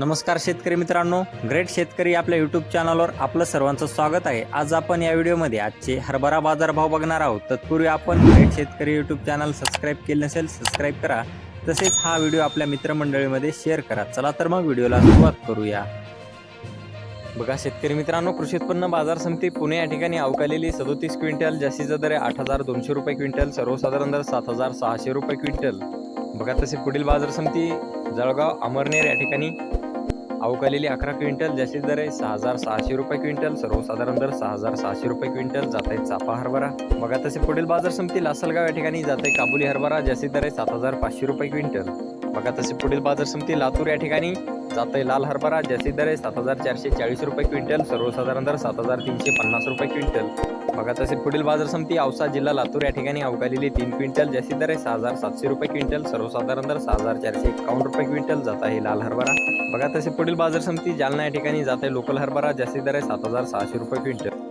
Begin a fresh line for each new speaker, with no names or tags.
नमस्कार शेतकरी मित्रांनो ग्रेट शेतकरी आपल्या यूट्यूब चॅनलवर आपलं सर्वांचं स्वागत आहे. आज आपण या व्हिडिओमध्ये आजचे हरभरा बाजारभाव बघणार आहोत. तत्पूर्वी आपण ग्रेट शेतकरी यूट्यूब चॅनल सबस्क्राईब केले नसेल सबस्क्राईब करा. तसेच हा व्हिडिओ आपल्या मित्रमंडळीमध्ये शेअर करा. चला तर मग व्हिडिओला सुरुवात करूया. बघा शेतकरी मित्रांनो कृषी उत्पन्न बाजार समिती पुणे या ठिकाणी अवकालेली सदोतीस क्विंटल जास्तीचा दर आहे आठ हजार दोनशे रुपये क्विंटल सर्वसाधारण दर सात हजार सहाशे रुपये क्विंटल. बघा तसे पुढील बाजार समिती जळगाव अमरनेर या ठिकाणी अवकालेली अकरा क्विंटल जास्तीत दर आहे सहा हजार सहाशे रुपये क्विंटल सर्वसाधारण दर सहा हजार सहाशे रुपये क्विंटल जात आहे चापा हरभरा. बघा तसे पुढील बाजार समिती लासलगाव या ठिकाणी जात आहे काबुली हरभरा जास्तीत दर आहे सात हजार पाचशे रुपये क्विंटल. बघा तसे पुढील बाजार समिती लातूर या ठिकाणी जात आहे लाल हरभरा जास्तीत दर आहे सात हजार चारशे चाळीस रुपये क्विंटल सर्वसाधारण दर सात हजार तीनशे पन्नास रुपये क्विंटल. बघा तसे पुढील बाजार समिती औसा जिल्हा लातूर या ठिकाणी अवकालेली तीन क्विंटल जास्तीत दर आहे सहा हजार सातशे रुपये क्विंटल सर्वसाधारण दर सहा हजार चारशे एकावन्न रुपये क्विंटल जात आहे लाल हरभरा. बघा तसे पुढील बाजार समिती जालना या ठिकाणी जात आहे लोकल हरभरा जास्तीत दर आहे सात हजार सहाशे रुपये क्विंटल.